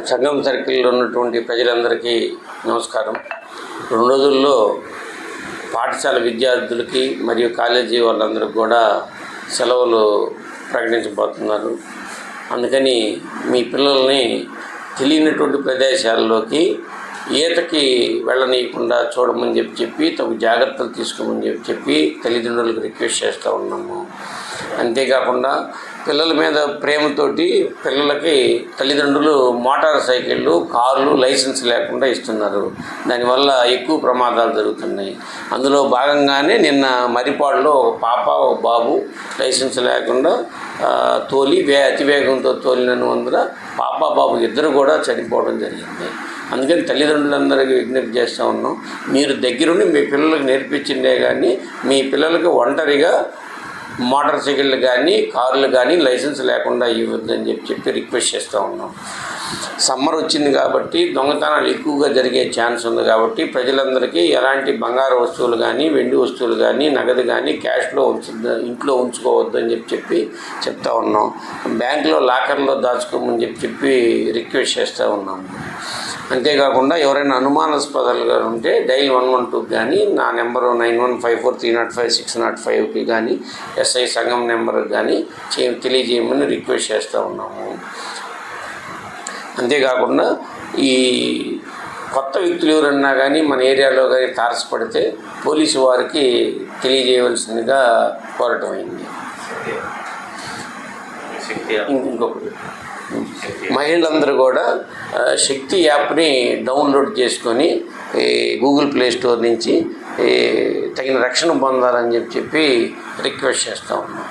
సంఘం సర్కిల్లో ఉన్నటువంటి ప్రజలందరికీ నమస్కారం. రెండు రోజుల్లో పాఠశాల విద్యార్థులకి మరియు కాలేజీ వాళ్ళందరికీ కూడా సెలవులు ప్రకటించబోతున్నారు. అందుకని మీ పిల్లల్ని తెలియనటువంటి ప్రదేశాల్లోకి ఈతకి వెళ్ళనీయకుండా చూడమని చెప్పి చెప్పి తగు జాగ్రత్తలు తీసుకోమని చెప్పి చెప్పి తల్లిదండ్రులకు రిక్వెస్ట్ చేస్తూ ఉన్నాము. అంతేకాకుండా పిల్లల మీద ప్రేమతోటి పిల్లలకి తల్లిదండ్రులు మోటార్ సైకిళ్ళు కార్లు లైసెన్స్ లేకుండా ఇస్తున్నారు. దానివల్ల ఎక్కువ ప్రమాదాలు జరుగుతున్నాయి. అందులో భాగంగానే నిన్న మరిపాడులో ఒక పాప ఒక బాబు లైసెన్స్ లేకుండా తోలి వే అతివేగంతో తోలినందువల్ల పాప బాబు ఇద్దరు కూడా చనిపోవడం జరిగింది. అందుకని తల్లిదండ్రులందరికీ విజ్ఞప్తి చేస్తూ ఉన్నాం. మీరు దగ్గరుండి మీ పిల్లలకు నేర్పించిందే కానీ మీ పిల్లలకు ఒంటరిగా మోటార్ సైకిళ్ళు కానీ కార్లు కానీ లైసెన్స్ లేకుండా ఇవ్వద్దని చెప్పి చెప్పి రిక్వెస్ట్ చేస్తూ ఉన్నాం. సమ్మర్ వచ్చింది కాబట్టి దొంగతనాలు ఎక్కువగా జరిగే ఛాన్స్ ఉంది కాబట్టి ప్రజలందరికీ ఎలాంటి బంగారు వస్తువులు కానీ వెండి వస్తువులు కానీ నగదు కానీ క్యాష్లో ఉంచు ఇంట్లో ఉంచుకోవద్దని చెప్పి చెప్పి చెప్తా ఉన్నాం. బ్యాంకులో లాకర్లో దాచుకోమని చెప్పి చెప్పి రిక్వెస్ట్ చేస్తూ ఉన్నాము అంతేకాకుండా ఎవరైనా అనుమానాస్పదాలుగా ఉంటే డైల్ వన్ వన్ టూకి కానీ నా number nine one five four three not five six not ఫైవ్కి కానీ ఎస్ఐ సంఘం నెంబర్కి కానీ చే తెలియజేయమని రిక్వెస్ట్ చేస్తూ ఉన్నాము. అంతేకాకుండా ఈ కొత్త వ్యక్తులు ఎవరన్నా కానీ మన ఏరియాలో కానీ తారసపడితే పోలీసు వారికి తెలియజేయవలసిందిగా కోరటం అయింది. శక్తి ఇం- ఇంకొకటి. మహిళలందరూ కూడా శక్తి యాప్ని డౌన్లోడ్ చేసుకొని గూగుల్ ప్లే స్టోర్ నుంచి తగిన రక్షణ పొందాలని చెప్పి చెప్పి రిక్వెస్ట్ చేస్తూ ఉన్నాం.